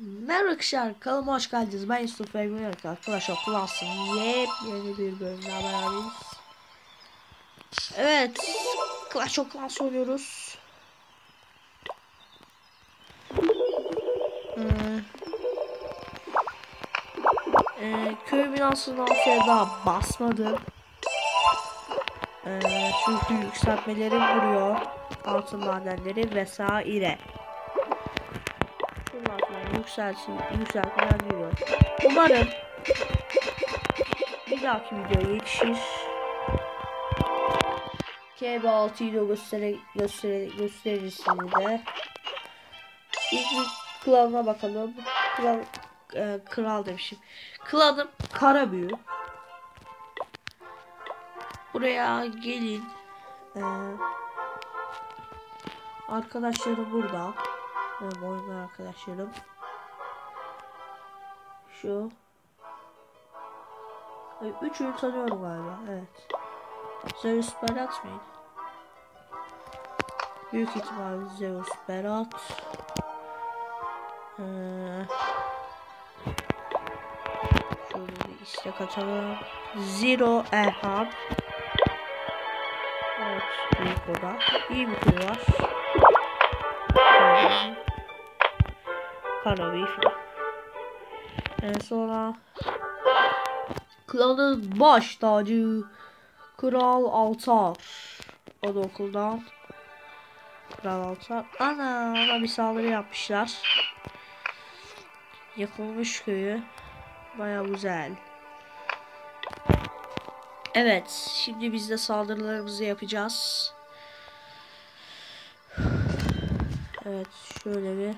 Merhaba arkadaşlar kanalıma hoş geldiniz. Ben Yusuf Ergün arkadaşlar Klas'ın yepyeni bir bölümde beraberiz. Evet Clash of Clans oynuyoruz. Ee, e, köy binasının altına daha basmadım. Ee, çünkü yükseltmeleri vuruyor. Altın madenleri vesaire. Yükselsin, yükseltmeler geliyor. Umarım bir dahaki videoya yetişir. KB6'yı da göstere, göstere, gösterirsiniz de. İlk bir bakalım. Klan, e, kral demişim. Klanım kara büyü. Buraya gelin. Ee, arkadaşlarım burada. Benim oyun arkadaşlarım. Şu. Ay, üçünü tanıyorum galiba. Evet. Zeus Berat mıydı? Büyük ihtimal Zeus Berat. Ee, şöyle bir istek açalım. Zero Erhan. Evet, büyük oda. İyi bir kuyu var. Karabi falan. En sonra Klanın baş tacı Kral Altar. O da okuldan. Kral Altar. Ana ona bir saldırı yapmışlar. Yakılmış köyü. Baya güzel. Evet. Şimdi biz de saldırılarımızı yapacağız. Evet. Şöyle bir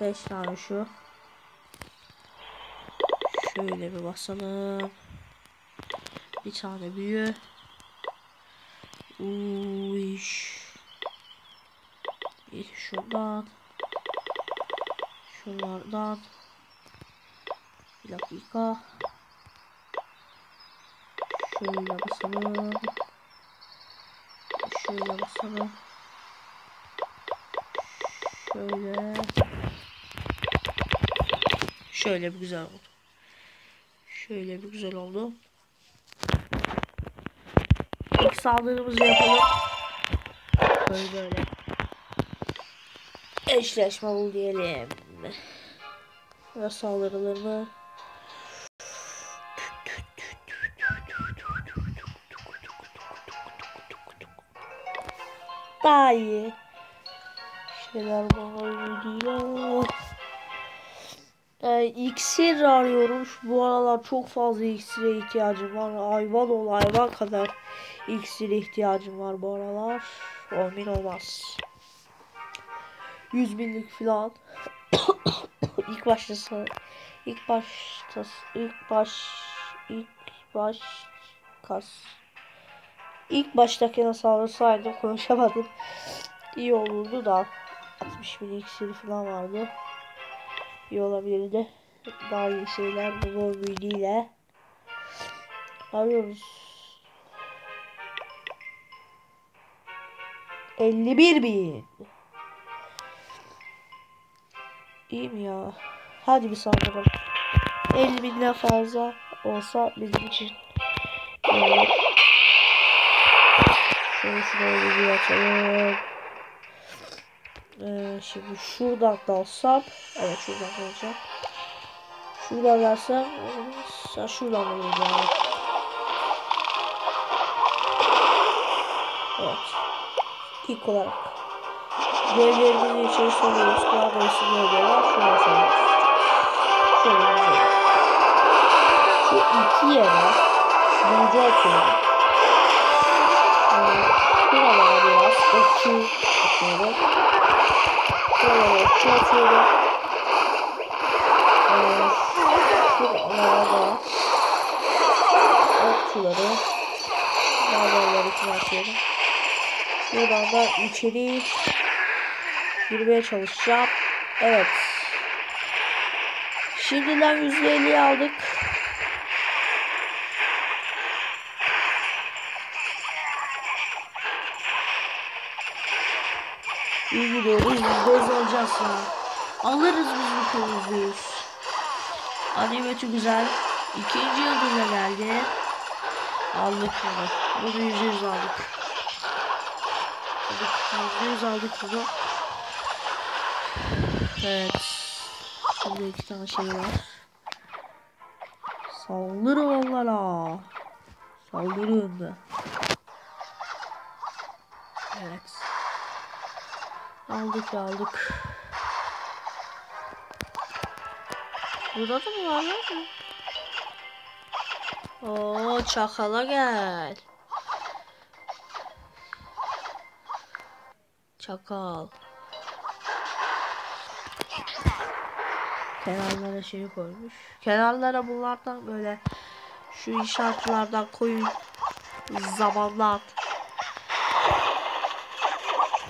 5 tane şu. Şöyle bir basalım. Bir tane büyü. Uyş. Bir şuradan. Şunlardan. Bir dakika. Şöyle basalım. Şöyle basalım. Şöyle. Şöyle bir güzel oldu. Şöyle bir güzel oldu. İlk saldırımızı yapalım. Böyle böyle. Eşleşme bul diyelim. Ve saldırılarını daha iyi şeyler var. Ee, iksir arıyorum. Bu aralar çok fazla iksire ihtiyacım var. Hayvan ol hayvan kadar iksire ihtiyacım var bu aralar. 10 bin olmaz. 100 binlik falan. ilk başta ilk başta ilk baş ilk baş kas ilk baştakine saldırısaydım konuşamadım. İyi olurdu da 60 bin iksiri falan vardı iyi olabilirdi. Daha iyi şeyler bu bilgiyle arıyoruz. 51 bin. İyi mi ya? Hadi bir saldıralım. 50 binden fazla olsa bizim için evet. Şöyle şuraya bir açalım. Ee, şimdi şuradan dalsam evet şuradan dalacağım şuradan dalsam sen şuradan dalacağım evet. İlk olarak devlerimizi içeri soruyoruz. Kulağı boyası devlerler şuraya soruyoruz. Şöyle güzel şu iki yere bucu atıyorum ee, şuralara biraz okçu atıyorum Şuralara okçu atıyorum. Ee, şuralara da okçuları Dağlarları için atıyorum. Da içeri girmeye çalışacağım. Evet. Şimdiden %50'yi aldık. İyi gidiyoruz. Göz alacağız ya. Alırız biz bu kırmızıyız. Animatı güzel. İkinci yıldıza geldi. Aldık bunu. Bunu yüzde yüz. Aldık. Yüzde yüz aldık bunu. Evet. Şimdi iki tane şey var. Saldırın onlara. Saldırın. Evet. Aldık aldık. Burada da mı var lan? Oo çakala gel. Çakal. Kenarlara şey koymuş. Kenarlara bunlardan böyle şu inşaatlardan koyun. Zamanla at.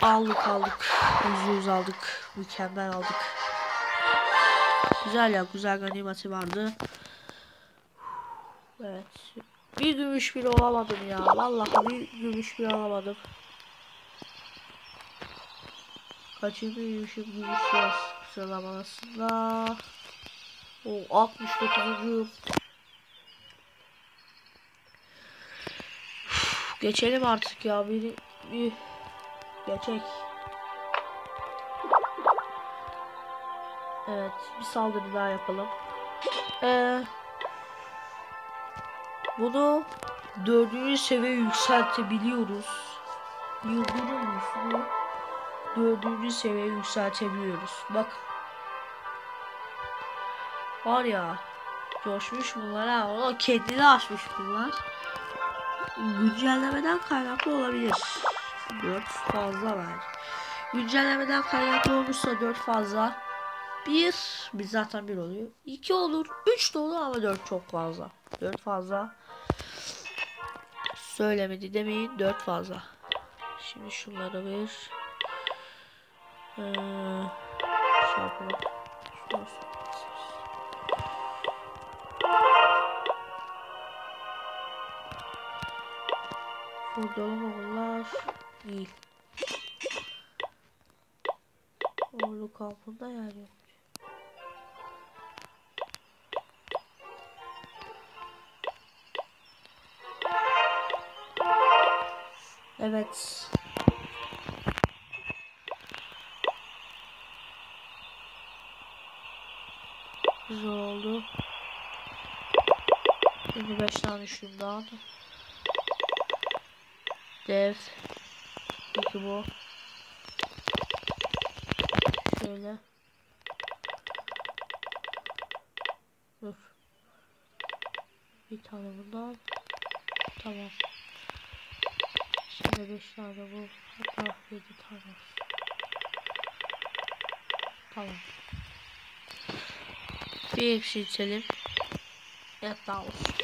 Aldık aldık. Yüz aldık. Mükemmel aldık. Güzel ya güzel ganimeti vardı. Evet. Bir gümüş bile olamadım ya. Vallahi bir gümüş bile alamadım. Kaçıncı gümüşüm gümüş sıralamasında. O 69. Geçelim artık ya. Bir, bir geçek. Evet, bir saldırı daha yapalım. Ee, bunu dördüncü seviye yükseltebiliyoruz. Yıldırım üstünü dördüncü seviye yükseltebiliyoruz. Bak. Var ya. Coşmuş bunlar ha. O kendini açmış bunlar. Güncellemeden kaynaklı olabilir. 4 fazla var. Güncellemeden kaynaklı olursa 4 fazla. 1 biz zaten 1 oluyor. 2 olur. 3 de olur ama 4 çok fazla. 4 fazla. Söylemedi demeyin 4 fazla. Şimdi şunları bir ee, şey yapalım. Şurası. Burada oğullar değil. Oğlu kampında yer yok. Evet. Güzel oldu. Şimdi 5 tane şundan. Dev. Peki bu. Şöyle. Dur. Bir tane bundan. Tamam. Şimdi 5 tane bu. Hatta 7 tane. Tamam. Bir eksiltelim. Hatta olsun.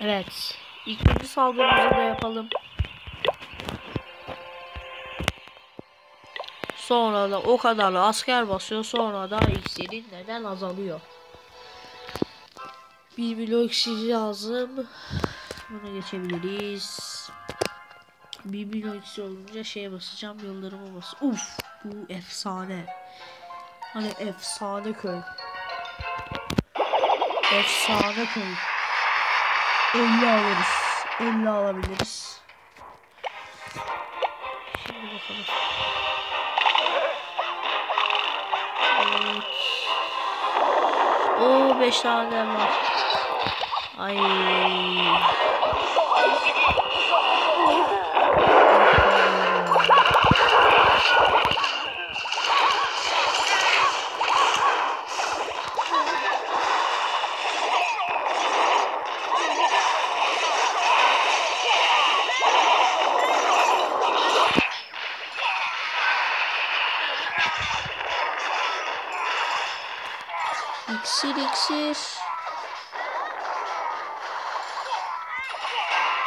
Evet. İkinci saldırımızı da yapalım. Sonra da o kadarla asker basıyor. Sonra da iksirin neden azalıyor. 1 milyon iksir lazım. Bunu geçebiliriz. 1 milyon iksir olunca şeye basacağım. Yıldırıma bas. Uf bu efsane. Hani efsane köy. Efsane köy. 50 alırız. 50 alabiliriz. Şimdi bakalım. Oo 5 tane var. Ay. İksir iksir.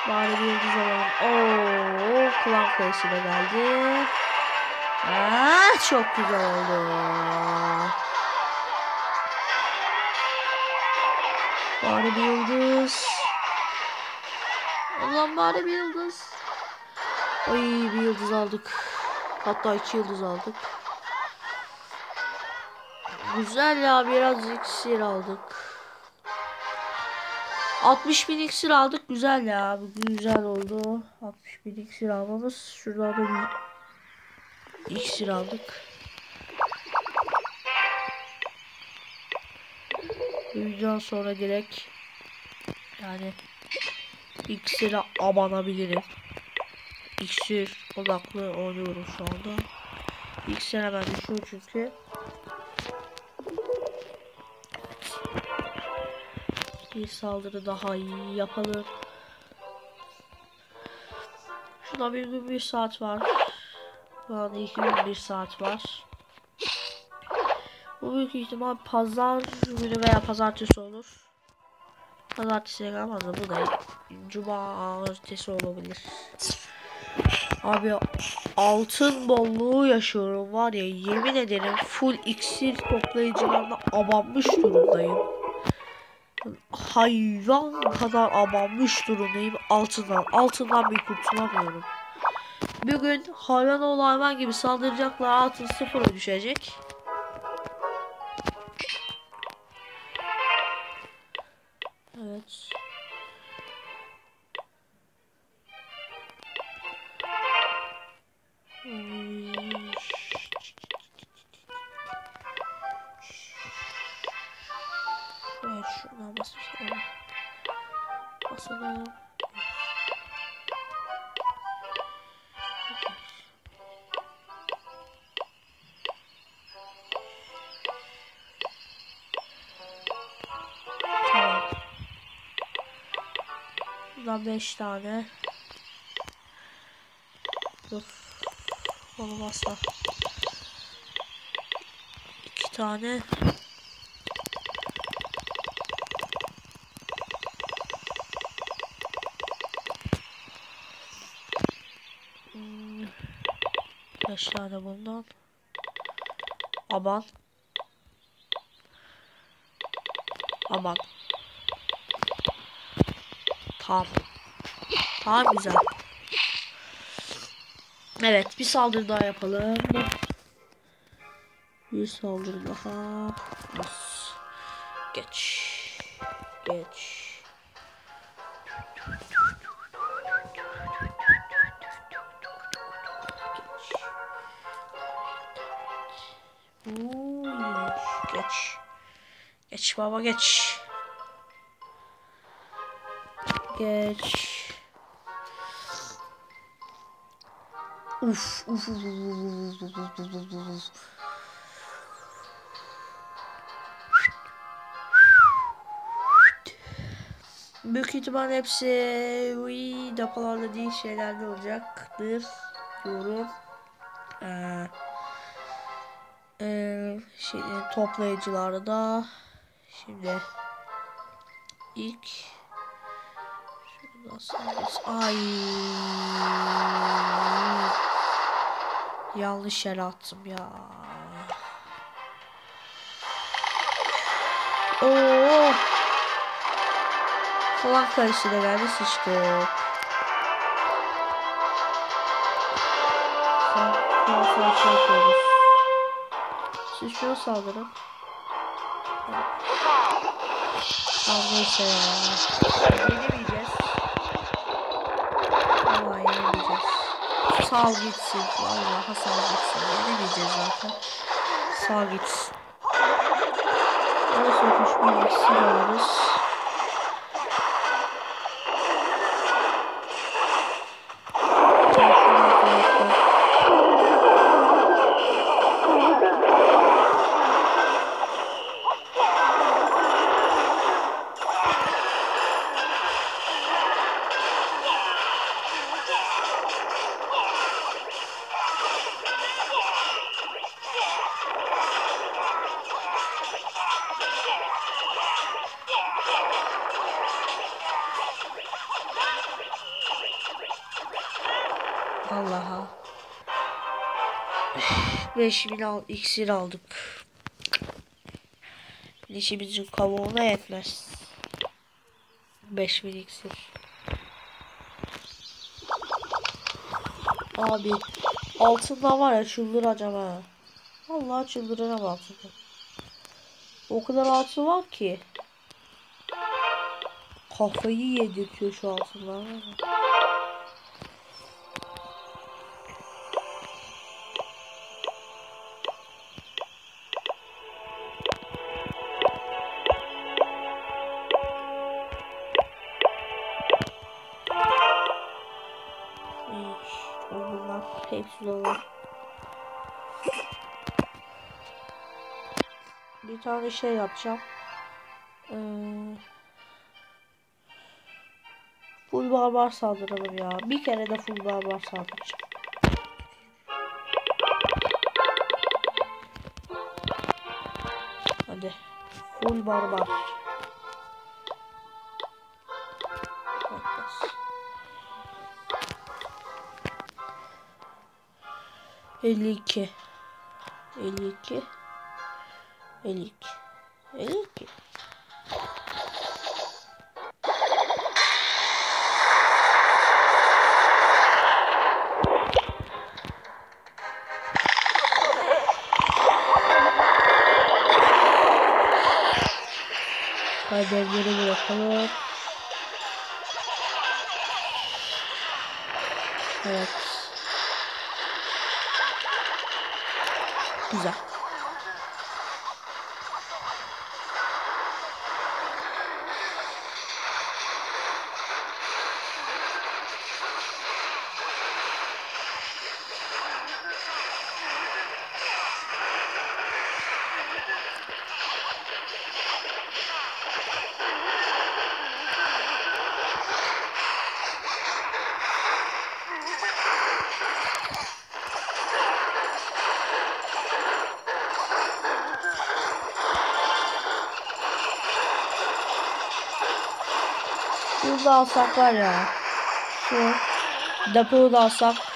Bari bir yıldız alalım. Oo, klan kayısı da geldi. Aa, çok güzel oldu. Bari bir yıldız. Ulan bari bir yıldız. Ay bir yıldız aldık. Hatta iki yıldız aldık. Güzel ya biraz iksir aldık. 60 bin iksir aldık güzel ya. Güzel oldu. 60 bin iksir almamız. Şuradan da bir iksir aldık. Videodan sonra direkt yani iksire abanabilirim. İksir odaklı oynuyorum şu anda. İksir hemen düşüyor çünkü. Bir saldırı daha yapalım. Şurada bir gün bir saat var. Şu an iki gün bir saat var. Bu büyük ihtimal pazar günü veya pazartesi olur. Pazartesiye gelmez de bu da cumartesi olabilir. Abi altın bolluğu yaşıyorum var ya yemin ederim full iksir toplayıcılarına abanmış durumdayım. Hayvan kadar abanmış durumdayım altından. Altından bir kurtulamıyorum. Bir gün hayvan oğlu hayvan gibi saldıracaklar altın sıfıra düşecek. Evet. Buradan 5 tane. Dur. Olmazsa. 2 tane. Hmm, Beş tane bundan. Aman. Aman. Tamam. Tamam güzel. Evet bir saldırı daha yapalım. Bir saldırı daha. Bas. Geç. Geç. Geç. Geç baba geç. Geç. Uf, uf, uf, uf, uf, uf, uf, uf, uf. Büyük ihtimal hepsi uy, depolarda değil şeylerde olacaktır diyorum. Ee, ee, şey, toplayıcılarda şimdi ilk serbest ay Yanlış yere attım ya. Oo. Falan karısı da geldi sıçtı. Falan falan çekiyoruz. Siz şunu saldırın. Anlayışa ya. Yenemeyeceğim. Sağ gitsin. Vallahi sağ gitsin. Yenemeyeceğiz zaten. Sağ gitsin. Burası öpüş bir iksir alırız. 5000 al iksir aldık. Dişimizin kavuğuna yetmez. 5000 iksir. Abi altında var ya çıldıracağım ha. Vallahi çıldıracağım altında. O kadar altın var ki. Kafayı yedirtiyor şu altınlar. Bunlar hepsi. Bir tane şey yapacağım. Ee, full barbar saldıralım ya. Bir kere de full barbar saldıracağım. Hadi. Full barbar. 52 52 52 52 Kaderleri bırakalım. Evet. Güzel. Şunu da alsak var ya. Şu depoyu da alsak. Bir biraz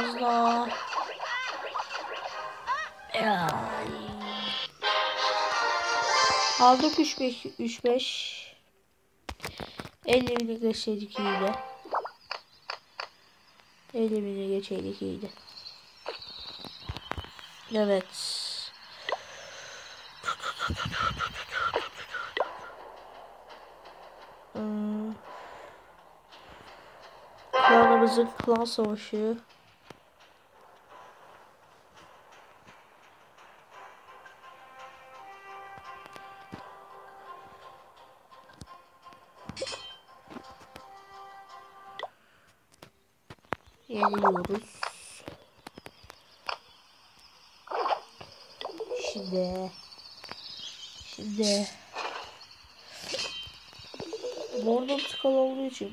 Ay. Aldık 3 5 3 5. 50 bini geçseydik iyiydi. 50 bini geçeydik iyiydi. Evet. Hmm. Klanımızın klan savaşı.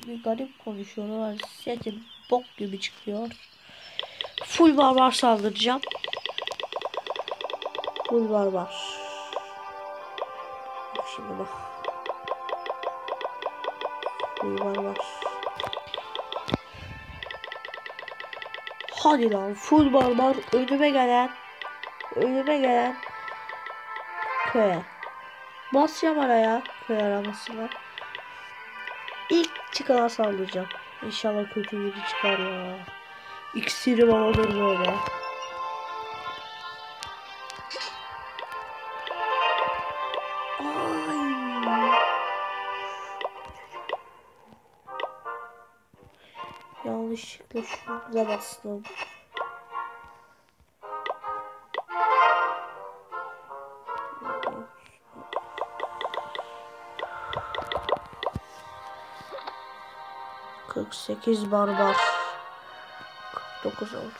Bir garip konuşuyorlar. Sesim bok gibi çıkıyor. Full barbar saldıracağım. Full barbar. Şimdi bak. Full barbar. Hadi lan full barbar önüme gelen önüme gelen köye. Basacağım araya köy aramasına. Çıkana saldıracağım. İnşallah kötü biri çıkar ya. İksirim olur böyle. Ay. Yanlışlıkla şuna bastım. Kırk sekiz barbar. Kırk dokuz oldu.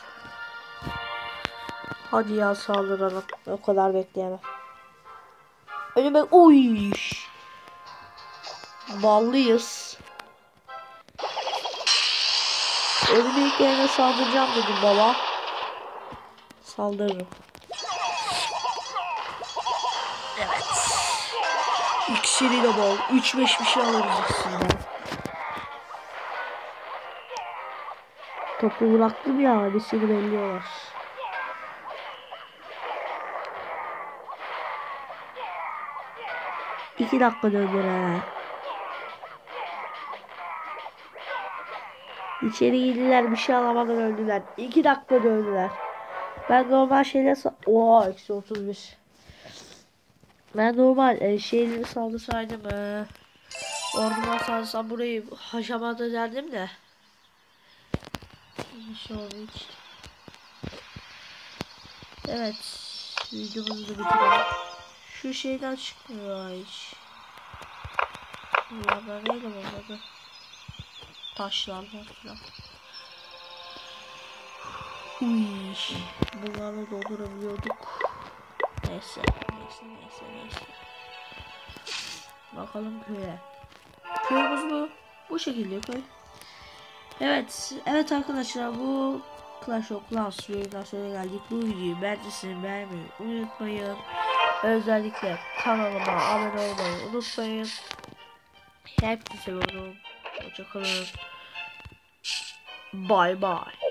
Hadi ya saldıralım. O kadar bekleyemem. Önüme uy. Ballıyız. Önüme ilk yerine saldıracağım dedim baba. Saldırırım. İksiri de bol. 3-5 bir şey alırız iksirden. Topu bıraktım ya. Hadisini belliyorlar. İki dakika döndüler. İçeri girdiler bir şey alamadan öldüler. İki dakika döndüler. Ben normal şeyler sa... Oha eksi 31. Ben normal e, şeyleri saldırsaydım e, orduma saldırsam burayı haşamada derdim de. Bir şey. Evet. Videomuzu da bitirelim. Şu şeyden çıkmıyor hiç. Bunlardan neydi bunları? Taşlardan falan. Uy, bunlarla doldurabiliyorduk. Neyse, neyse, neyse, neyse. Bakalım köye. Köyümüz bu. Bu şekilde köy. Evet, evet arkadaşlar bu Clash of Clans videodan sonra geldik. Bu videoyu beğendiyseniz beğenmeyi unutmayın. Özellikle kanalıma abone olmayı unutmayın. Hepinize seviyorum. Hoşçakalın. Bye bye.